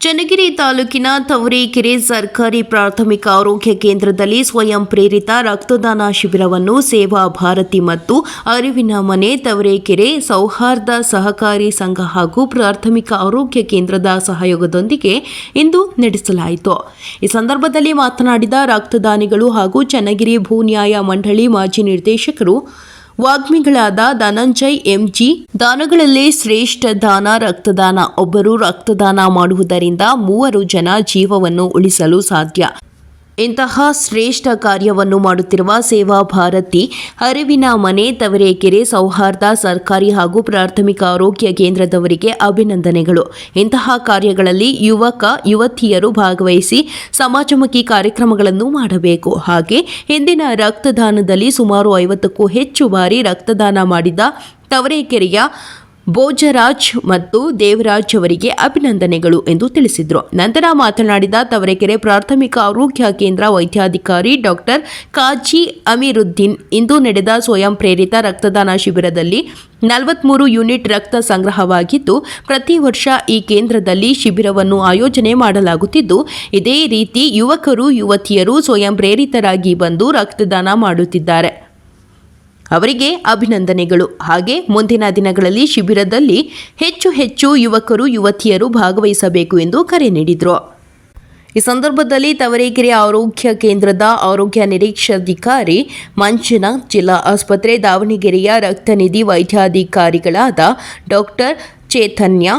ಚನ್ನಗಿರಿ ತಾಲೂಕಿನ ತವರೇಕೆರೆ ಸರ್ಕಾರಿ ಪ್ರಾಥಮಿಕ ಆರೋಗ್ಯ ಕೇಂದ್ರದಲ್ಲಿ ಸ್ವಯಂ ಪ್ರೇರಿತ ರಕ್ತದಾನ ಶಿಬಿರವನ್ನು ಸೇವಾ ಭಾರತಿ ಮತ್ತು ಅರಿವಿನ ಮನೆ ತವರೇಕೆರೆ ಸೌಹಾರ್ದ ಸಹಕಾರಿ ಸಂಘ ಹಾಗೂ ಪ್ರಾಥಮಿಕ ಆರೋಗ್ಯ ಕೇಂದ್ರದ ಸಹಯೋಗದೊಂದಿಗೆ ಇಂದು ನಡೆಸಲಾಯಿತು. ಈ ಸಂದರ್ಭದಲ್ಲಿ ಮಾತನಾಡಿದ ರಕ್ತದಾನಿಗಳು ಹಾಗೂ ಚನ್ನಗಿರಿ ಭೂ ನ್ಯಾಯ ಮಂಡಳಿ ಮಾಜಿ ನಿರ್ದೇಶಕರು ವಾಗ್ಮಿಗಳಾದ ಧನಂಜಯ್, ಎಂಜಿ. ದಾನಗಳಲ್ಲಿ ಶ್ರೇಷ್ಠ ದಾನ, ರಕ್ತದಾನ. ಒಬ್ಬರು ರಕ್ತದಾನ ಮಾಡುವುದರಿಂದ ಮೂವರು ಜನ ಜೀವವನ್ನು ಉಳಿಸಲು ಸಾಧ್ಯ. ಇಂತಹ ಶ್ರೇಷ್ಠ ಕಾರ್ಯವನ್ನು ಮಾಡುತ್ತಿರುವ ಸೇವಾ ಭಾರತಿ ಹರಿವಿನ ಮನೆ, ತವರೇಕೆರೆ, ಸೌಹಾರ್ದ ಸರ್ಕಾರಿ ಹಾಗೂ ಪ್ರಾಥಮಿಕ ಆರೋಗ್ಯ ಕೇಂದ್ರದವರಿಗೆ ಅಭಿನಂದನೆಗಳು. ಇಂತಹ ಕಾರ್ಯಗಳಲ್ಲಿ ಯುವಕ, ಯುವತಿಯರು ಭಾಗವಹಿಸಿ ಸಮಾಜಮುಖಿ ಕಾರ್ಯಕ್ರಮಗಳನ್ನು ಮಾಡಬೇಕು. ಹಾಗೆ ಹಿಂದಿನ ರಕ್ತದಾನದಲ್ಲಿ ಸುಮಾರು ಐವತ್ತಕ್ಕೂ ಹೆಚ್ಚು ಬಾರಿ ರಕ್ತದಾನ ಮಾಡಿದ ತವರೇಕೆರೆಯ ಭೋಜರಾಜ್ ಮತ್ತು ದೇವರಾಜ್ ಅವರಿಗೆ ಅಭಿನಂದನೆಗಳು ಎಂದು ತಿಳಿಸಿದರು. ನಂತರ ಮಾತನಾಡಿದ ತವರೆಕೆರೆ ಪ್ರಾಥಮಿಕ ಆರೋಗ್ಯ ಕೇಂದ್ರ ವೈದ್ಯಾಧಿಕಾರಿ ಡಾಕ್ಟರ್ ಕಾಜಿ ಅಮೀರುದ್ದೀನ್, ಇಂದು ನಡೆದ ಸ್ವಯಂ ಪ್ರೇರಿತ ರಕ್ತದಾನ ಶಿಬಿರದಲ್ಲಿ ನಲವತ್ಮೂರು ಯೂನಿಟ್ ರಕ್ತ ಸಂಗ್ರಹವಾಗಿದ್ದು, ಪ್ರತಿ ವರ್ಷ ಈ ಕೇಂದ್ರದಲ್ಲಿ ಶಿಬಿರವನ್ನು ಆಯೋಜನೆ ಮಾಡಲಾಗುತ್ತಿದ್ದು, ಇದೇ ರೀತಿ ಯುವಕರು, ಯುವತಿಯರು ಸ್ವಯಂ ಪ್ರೇರಿತರಾಗಿ ಬಂದು ರಕ್ತದಾನ ಮಾಡುತ್ತಿದ್ದಾರೆ. ಅವರಿಗೆ ಅಭಿನಂದನೆಗಳು. ಹಾಗೆ ಮುಂದಿನ ದಿನಗಳಲ್ಲಿ ಶಿಬಿರದಲ್ಲಿ ಹೆಚ್ಚು ಹೆಚ್ಚು ಯುವಕರು, ಯುವತಿಯರು ಭಾಗವಹಿಸಬೇಕು ಎಂದು ಕರೆ ನೀಡಿದರು. ಈ ಸಂದರ್ಭದಲ್ಲಿ ತವರೇಕೆರೆ ಆರೋಗ್ಯ ಕೇಂದ್ರದ ಆರೋಗ್ಯ ನಿರೀಕ್ಷಾಧಿಕಾರಿ ಮಂಜುನಾಥ್, ಜಿಲ್ಲಾ ಆಸ್ಪತ್ರೆ ದಾವಣಗೆರೆಯ ರಕ್ತನಿಧಿ ವೈದ್ಯಾಧಿಕಾರಿಗಳಾದ ಡಾಕ್ಟರ್ ಚೈತನ್ಯ,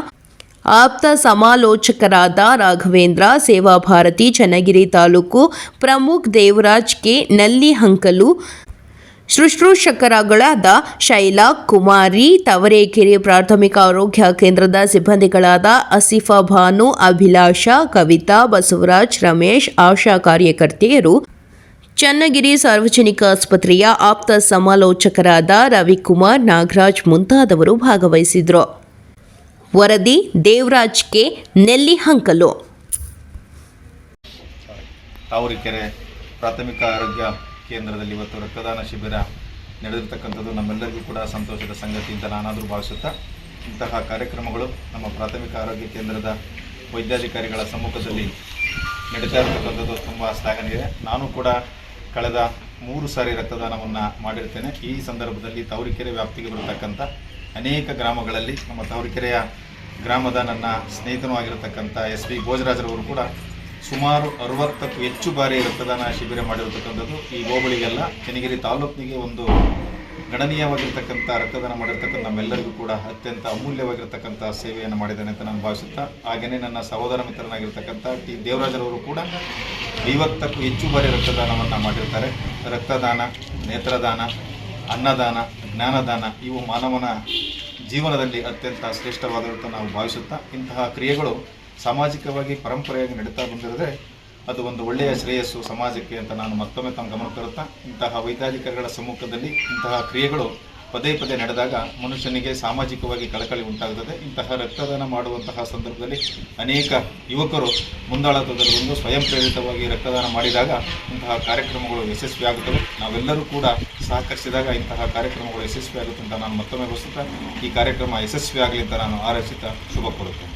ಆಪ್ತ ಸಮಾಲೋಚಕರಾದ ರಾಘವೇಂದ್ರ ಸೇವಾ ಭಾರತಿ ಚನ್ನಗಿರಿ ತಾಲೂಕು ಪ್ರಮುಖ್ ದೇವರಾಜ್ ಕೆ. ನಲ್ಲಿಹಂಕಲು ಶುಶ್ರೂಷಕರುಗಳಾದ ಶೈಲಾ, ಕುಮಾರಿ, ತವರೇಕೆರೆ ಪ್ರಾಥಮಿಕ ಆರೋಗ್ಯ ಕೇಂದ್ರದ ಸಿಬ್ಬಂದಿಗಳಾದ ಅಸಿಫಾ ಭಾನು, ಅಭಿಲಾಷಾ, ಕವಿತಾ, ಬಸವರಾಜ್, ರಮೇಶ್, ಆಶಾ ಕಾರ್ಯಕರ್ತೆಯರು, ಚನ್ನಗಿರಿ ಸಾರ್ವಜನಿಕ ಆಸ್ಪತ್ರೆಯ ಆಪ್ತ ಸಮಾಲೋಚಕರಾದ ರವಿಕುಮಾರ್, ನಾಗರಾಜ್ ಮುಂತಾದವರು ಭಾಗವಹಿಸಿದರು. ವರದಿ, ದೇವರಾಜ್ ಕೆ. ನೆಲ್ಲಿಹಂಕಲು. ಹಂಕಲು ಪ್ರಾಥಮಿಕ ಆರೋಗ್ಯ ಕೇಂದ್ರದಲ್ಲಿ ಇವತ್ತು ರಕ್ತದಾನ ಶಿಬಿರ ನಡೆದಿರ್ತಕ್ಕಂಥದ್ದು ನಮ್ಮೆಲ್ಲರಿಗೂ ಕೂಡ ಸಂತೋಷದ ಸಂಗತಿ ಅಂತ ನಾನಾದರೂ ಭಾವಿಸುತ್ತಾ, ಇಂತಹ ಕಾರ್ಯಕ್ರಮಗಳು ನಮ್ಮ ಪ್ರಾಥಮಿಕ ಆರೋಗ್ಯ ಕೇಂದ್ರದ ವೈದ್ಯಾಧಿಕಾರಿಗಳ ಸಮ್ಮುಖದಲ್ಲಿ ನಡೀತಾ ಇರತಕ್ಕಂಥದ್ದು ತುಂಬ ಶ್ಲಾಘನೀಯ ನಾನು ಕೂಡ ಕಳೆದ ಮೂರು ಸಾರಿ ರಕ್ತದಾನವನ್ನು ಮಾಡಿರ್ತೇನೆ. ಈ ಸಂದರ್ಭದಲ್ಲಿ ತವರಿಕೆರೆ ವ್ಯಾಪ್ತಿಗೆ ಬರತಕ್ಕಂಥ ಅನೇಕ ಗ್ರಾಮಗಳಲ್ಲಿ ನಮ್ಮ ತವರಿಕೆರೆಯ ಗ್ರಾಮದ ನನ್ನ ಸ್ನೇಹಿತನೂ ಆಗಿರತಕ್ಕಂಥ ಎಸ್ ಪಿ ಭೋಜರಾಜರವರು ಕೂಡ ಸುಮಾರು ಅರವತ್ತಕ್ಕೂ ಹೆಚ್ಚು ಬಾರಿ ರಕ್ತದಾನ ಶಿಬಿರ ಮಾಡಿರತಕ್ಕಂಥದ್ದು ಈ ಹೋಬಳಿಗೆಲ್ಲ. ಚನ್ನಗಿರಿ ತಾಲೂಕಿಗೆ ಒಂದು ಗಣನೀಯವಾಗಿರ್ತಕ್ಕಂಥ ರಕ್ತದಾನ ಮಾಡಿರ್ತಕ್ಕಂಥ ನಮ್ಮೆಲ್ಲರಿಗೂ ಕೂಡ ಅತ್ಯಂತ ಅಮೂಲ್ಯವಾಗಿರ್ತಕ್ಕಂಥ ಸೇವೆಯನ್ನು ಮಾಡಿದ್ದಾನೆ ಅಂತ ನಾನು ಭಾವಿಸುತ್ತಾ ಹಾಗೆಯೇ ನನ್ನ ಸಹೋದರ ಮಿತ್ರನಾಗಿರ್ತಕ್ಕಂಥ ಟಿ. ದೇವರಾಜರವರು ಕೂಡ ಐವತ್ತಕ್ಕೂ ಹೆಚ್ಚು ಬಾರಿ ರಕ್ತದಾನವನ್ನು ಮಾಡಿರ್ತಾರೆ. ರಕ್ತದಾನ, ನೇತ್ರದಾನ, ಅನ್ನದಾನ, ಜ್ಞಾನದಾನ, ಇವು ಮಾನವನ ಜೀವನದಲ್ಲಿ ಅತ್ಯಂತ ಶ್ರೇಷ್ಠವಾದಂಥ ನಾವು ಭಾವಿಸುತ್ತಾ, ಇಂತಹ ಕ್ರಿಯೆಗಳು ಸಾಮಾಜಿಕವಾಗಿ ಪರಂಪರೆಯಾಗಿ ನಡೀತಾ ಬಂದಿರದೆ ಅದು ಒಂದು ಒಳ್ಳೆಯ ಶ್ರೇಯಸ್ಸು ಸಮಾಜಕ್ಕೆ ಅಂತ ನಾನು ಮತ್ತೊಮ್ಮೆ ತಮ್ಮ ಗಮನ ತರುತ್ತಾ, ಇಂತಹ ವೈದ್ಯಾಧಿಕಾರಿಗಳ ಸಮ್ಮುಖದಲ್ಲಿ ಇಂತಹ ಕ್ರಿಯೆಗಳು ಪದೇ ಪದೇ ನಡೆದಾಗ ಮನುಷ್ಯನಿಗೆ ಸಾಮಾಜಿಕವಾಗಿ ಕಳಕಳಿ ಉಂಟಾಗುತ್ತದೆ ಇಂತಹ ರಕ್ತದಾನ ಮಾಡುವಂತಹ ಸಂದರ್ಭದಲ್ಲಿ ಅನೇಕ ಯುವಕರು ಮುಂದಾಳತ್ವದಲ್ಲಿ ಬಂದು ಸ್ವಯಂ ಪ್ರೇರಿತವಾಗಿ ರಕ್ತದಾನ ಮಾಡಿದಾಗ ಇಂತಹ ಕಾರ್ಯಕ್ರಮಗಳು ಯಶಸ್ವಿಯಾಗುತ್ತವೆ. ನಾವೆಲ್ಲರೂ ಕೂಡ ಸಹಕರಿಸಿದಾಗ ಇಂತಹ ಕಾರ್ಯಕ್ರಮಗಳು ಯಶಸ್ವಿಯಾಗುತ್ತೆ ಅಂತ ನಾನು ಮತ್ತೊಮ್ಮೆ ಬಯಸುತ್ತಾ ಈ ಕಾರ್ಯಕ್ರಮ ಯಶಸ್ವಿಯಾಗಲಿ ಅಂತ ನಾನು ಆರೈಸುತ್ತಾ ಶುಭ ಕೋರುತ್ತೇನೆ.